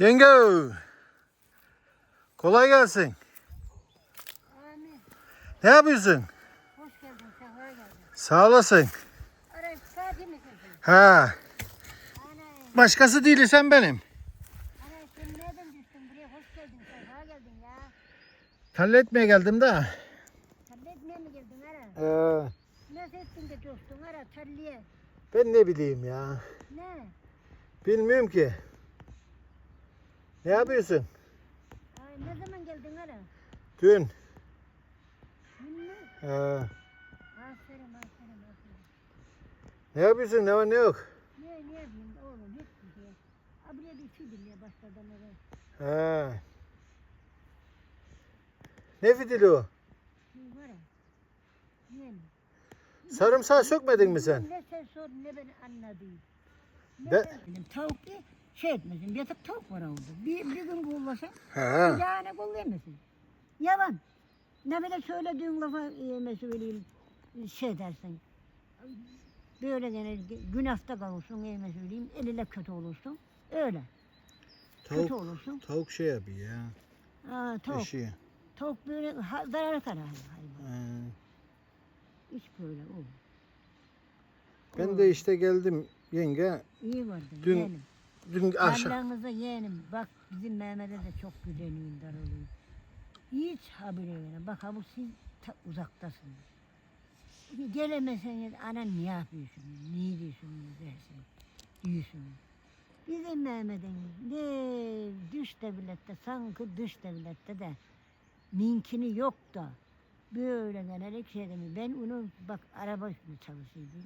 Yenge. Kolay gelsin. Amin. Ne yapıyorsun? Hoş geldin, sefa geldin. Sağ olasın. Arayıp saati misin Ha. Ana, Başkası değil sen benim. ana sen nereden düştün buraya? Hoş geldin, sefa geldin ya. Halletmeye geldim de. Tabletmeye mi geldin ara? Ee, Nasıl ettin de dostun ara, tarliye. ben ne bileyim ya. Ne? Bilmiyorum ki. Ne yapıyorsun? Ay, ne zaman geldin ara? Dün. Dün mü? Ee, Aferin, aferin, aferin. ne yapıyorsun? Ne var ne yok? Ne, ne yapayım oğlum, bir şey. Abiye bir dinle başladan ara. Ha. Ne fidili o? Şey var ya. Ne mi? Sarımsağı sökmedin mi sen? Ne sen sor, ne ben anladım. Ne Ben- Benim tavuk bir şey etmesin, bir tek tavuk var orada. Bir, bir gün kollasan, Ha. Yani kollayamazsın. Yalan. Ne böyle söylediğin lafa e, söyleyeyim şey dersin. Böyle gene günahta kalırsın neyime söyleyeyim. Eliyle kötü olursun. Öyle. Kötü Tavuk, olursun. tavuk şey yapıyor ya. Aa, tavuk. Eşiği. Tavuk böyle ha, zarar karar hayvan. Ha. Hiç böyle olur. Ben de işte geldim yenge. İyi vardı Dün yeğenim. Dün akşam. Tarlanıza yeğenim. Bak bizim Mehmet'e de çok güveniyorum darılıyor. Hiç haberi yok. Bak bu siz ta, uzaktasınız. Gelemeseniz ana ne yapıyorsun? Niye diyorsunuz dersin. Diyorsunuz. Bizim Mehmet'in ne dış devlette sanki dış devlette de minkini yok da böyle gelerek şey demiyor. Ben onu bak araba çalışıyordum.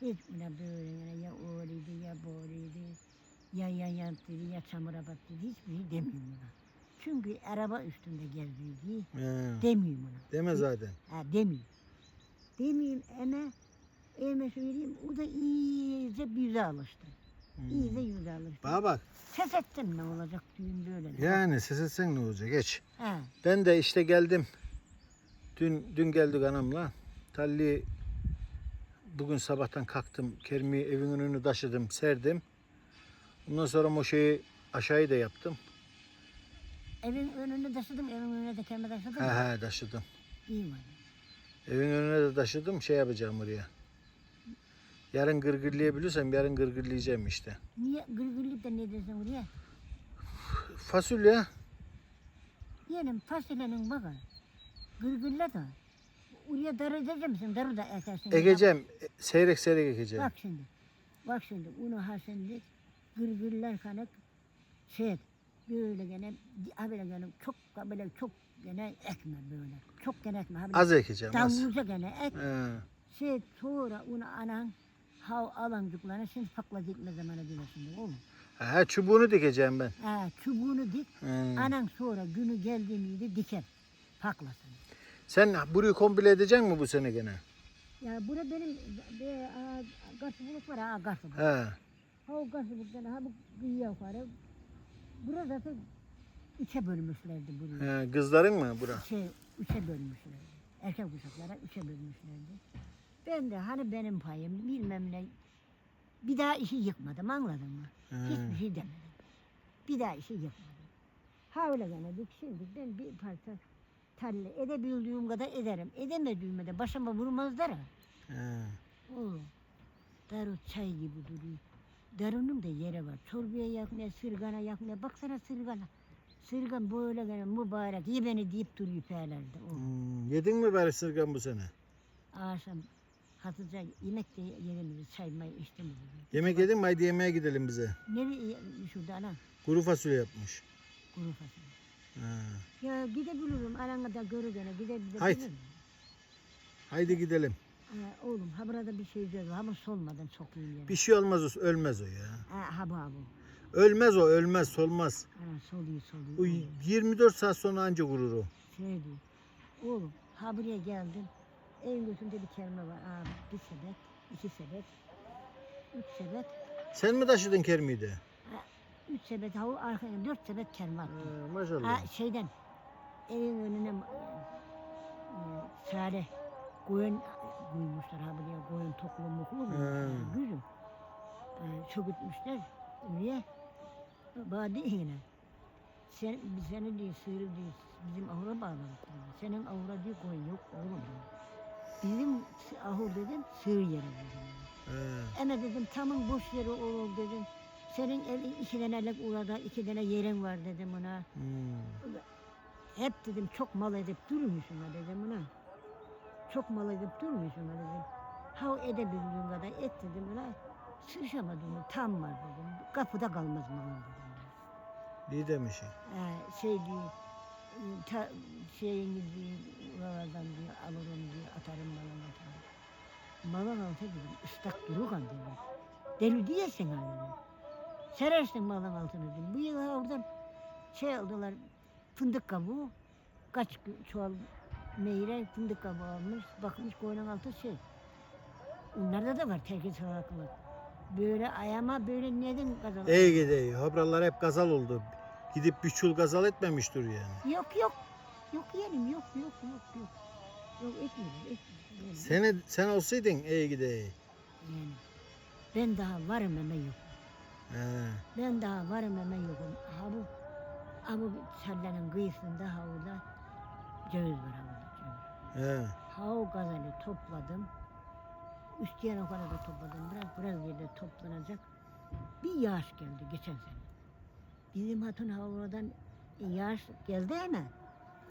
Hiç ona böyle ya öyleydi ya böyleydi. Ya ya yanttıydı ya çamura battıydı. Hiçbir şey demiyorum ona. Çünkü araba üstünde gezdiydi. Ha. Demiyorum ona. Deme zaten. Ha demiyorum. Demiyorum ama Eme söyleyeyim o da iyice yüze alıştı. İyice yüze alıştı. Bana bak. Ses ettim ne olacak düğün böyle. de. Yani ses etsen ne olacak? Geç. Ha. Ben de işte geldim. Dün dün geldik anamla. Talli bugün sabahtan kalktım. Kermi evin önünü taşıdım, serdim. Ondan sonra o şeyi aşağıyı da yaptım. Evin önünde taşıdım, evin önüne de kendime taşıdım. He he taşıdım. İyi var. Evin önüne de taşıdım. Şey yapacağım oraya. Yarın gırgırlayabiliyorsam yarın gırgırlayacağım işte. Niye gırgırlayıp da ne dersin oraya? Fasulye. Yeğenim fasulyenin bakın. Gırgırla da. Oraya darı edecek misin? Darı da ekersin. Ekeceğim. Seyrek seyrek ekeceğim. Bak şimdi. Bak şimdi. Onu ha şimdi gırgırlar kanak şey. Böyle gene böyle gene çok böyle çok gene ekme böyle. Çok gene ekme. Az ekeceğim az. Davulca gene ek. He. Şey sonra onu anan hav alancıklarına şimdi pakla dikme zamanı şimdi oğlum. He, çubuğunu dikeceğim ben. Ha, çubuğunu dik. He. Anan sonra günü geldi miydi diker. Paklasın. Sen burayı komple edeceksin mi bu sene gene? Ya burada benim bir a, garsızlık var ha garsızlık. He. Ha o garsızlıktan ha bu kıyıya yukarı. Burada zaten üçe bölmüşlerdi burayı. He, kızların mı bura? Şey üçe bölmüşlerdi. Erkek kuşaklara üçe bölmüşlerdi. Ben de hani benim payım bilmem ne. Bir daha işi yıkmadım anladın mı? He. Hiçbir şey demedim. Bir daha işi yıkmadım. Ha öyle geledik şimdi ben bir parça tarla edebildiğim kadar ederim. Edemediğimde de başıma vurmazlar ha. He. O daru çay gibi duruyor. Darunun da yeri var. Çorbaya yakmaya, sırgana yakmaya. Baksana sırgana. Sırgan böyle gene mübarek. Ye beni deyip duruyor peylerde. O. Hmm, yedin mi bari sırgan bu sene? Akşam hafızca yemek de yerimizi çay may içtim. Yemek yedin mi? Haydi yemeğe gidelim bize. Ne bir şurada ana? Kuru fasulye yapmış. Kuru fasulye. He. Ya gidebilirim. Arana da görü gene gidebilirim. Haydi. Haydi gidelim. Ha, oğlum ha burada bir şey diyor. Ama solmadan çok iyi yer. Bir şey olmaz o, ölmez o ya. Ha, ha bu ha bu. Ölmez o, ölmez, solmaz. Ha, soluyor soluyor. O Oğlum. 24 saat sonra anca kurur o. şey diyor. Oğlum ha buraya geldim. Evin götünde bir kelime var. Aa, bir sebep, iki sebep, üç sebep, Sen mi taşıdın kermiyi de? üç sebep havu arkaya dört sebep kelime attım. He, maşallah. Ha şeyden evin önüne e, sare koyun koymuşlar ha buraya koyun toklu muklu mu? He. Güzüm. E, çökütmüşler. Bana değil yine. Sen, seni değil, sığırı değil, bizim ahura bağladık. Senin ahura diyor koyun yok oğlum. Bizim ahur dedim, sığır yeri dedim. He. Ama dedim tamam boş yeri olur dedim. Senin elin iki tanelik urada iki tane yerin var dedim ona. Hmm. Hep dedim çok mal edip durmuyorsun ha dedim ona. Çok mal edip durmuyorsun ha dedim. Ha edebildiğin kadar et dedim ona. Sırışamadım tam var dedim. Kapıda kalmaz malın dedim. İyi demiş. Ee, şey diyor, ta, şeyini diyor, oralardan diyor, alırım diyor, atarım malın atarım. Malın altı dedim, ıslak durukan dedim. Deli değilsin ha dedim. Serersin malın altını dedim. Bu yıl oradan şey aldılar, fındık kabuğu, kaç çuval meyre fındık kabuğu almış, bakmış koyunun altı şey. Onlarda da var terkis salaklık. Böyle ayağıma böyle neden kazanır? İyi gidiyor. Habralar hep gazal oldu. Gidip bir çul gazal etmemiştir yani. Yok yok. Yok yeğenim yok yok yok yok. Yok etmiyorum etmiyorum. Sen, sen olsaydın iyi gidiyor. yani. Ben daha varım ama yok. He. Ben daha varım ama yokum. Ha bu, ha bu sellenin kıyısında ha orada ceviz var ha orada ceviz. He. Ha o gazeli topladım. Üstüyen o kadar da topladım. Biraz biraz yerde toplanacak. Bir yağış geldi geçen sene. Bizim hatun ha oradan yağış geldi ama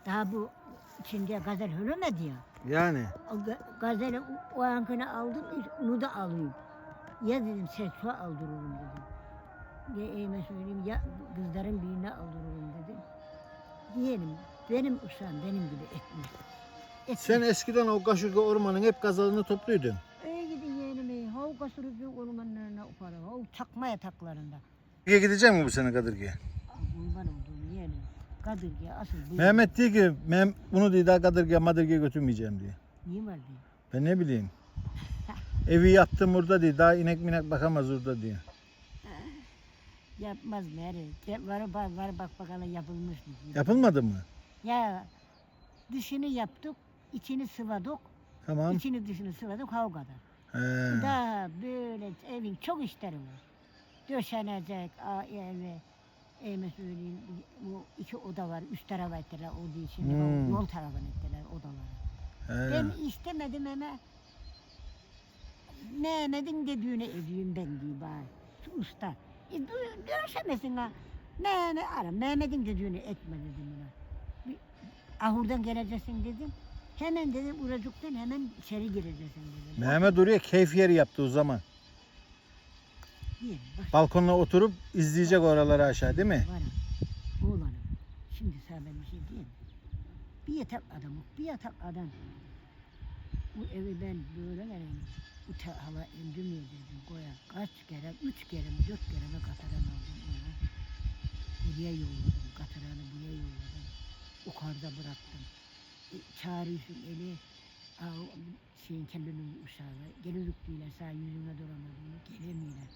daha bu içinde gazel hürümedi ya. Yani. O ga- gazeli o- o ankını aldım, onu da alayım. Ya dedim seksu aldırırım dedim. Ya eğme söyleyeyim ya kızların birine aldırırım dedim. Diyelim benim uşağım benim gibi etmez. Etmez. Sen eskiden o Kaşurga ormanın hep gazalını topluyordun. Öyle gidin yeğenim ey. Hav kasırıcı ormanlarına uparı. Hav çakma yataklarında. Kadirge'ye gidecek mi bu sene Kadirge'ye? Ah, Kurban olduğum yeğenim. Kadırga asıl. Mehmet diyor ki ben bunu diyor daha Kadirge Madirge'ye götürmeyeceğim diyor. Niye var diye. Ben ne bileyim. Evi yaptım burada diyor. Daha inek minek bakamaz orada diyor. Yapmaz Meri. Var, var, var bak bakalım yapılmış mı? diye. Yapılmadı mı? Ya dışını yaptık, içini sıvadık. Tamam. İçini dışını sıvadık hav kadar. He. Daha böyle evin çok işleri var. Döşenecek, a- evi, evime söyleyeyim, bu iki oda var, üst tarafa ettiler, o değil şimdi Hmm. yol tarafına ettiler odaları. He. Ben istemedim ama Mehmet'in dediğini edeyim ben diye bari. Şu usta. E, du- dönüşemesin ha. Mehmet, ara, Mehmet'in dediğini etme dedim ona. Bir, ahurdan geleceksin dedim. Hemen dedim uracıktan hemen içeri gireceksin dedim. Mehmet oraya keyif yeri yaptı o zaman. Bak, Balkonuna oturup izleyecek oraları aşağı değil mi? varım, oğlanım. Şimdi sana ben bir şey diyeyim. Bir yatak adam, bir yatak adam. Bu evi ben böyle vereyim. Bu te- hava indirmiyor dedim koya. Kaç kere, üç kere mi, dört kere mi kataran aldım onu. Buraya yolladım, kataranı buraya yolladım. Yukarıda bıraktım. Çağırıyorsun eli, şeyin kendinin uşağı. Gelirlik diyorlar, sağ yüzüne duramadığını, gelemiyorlar.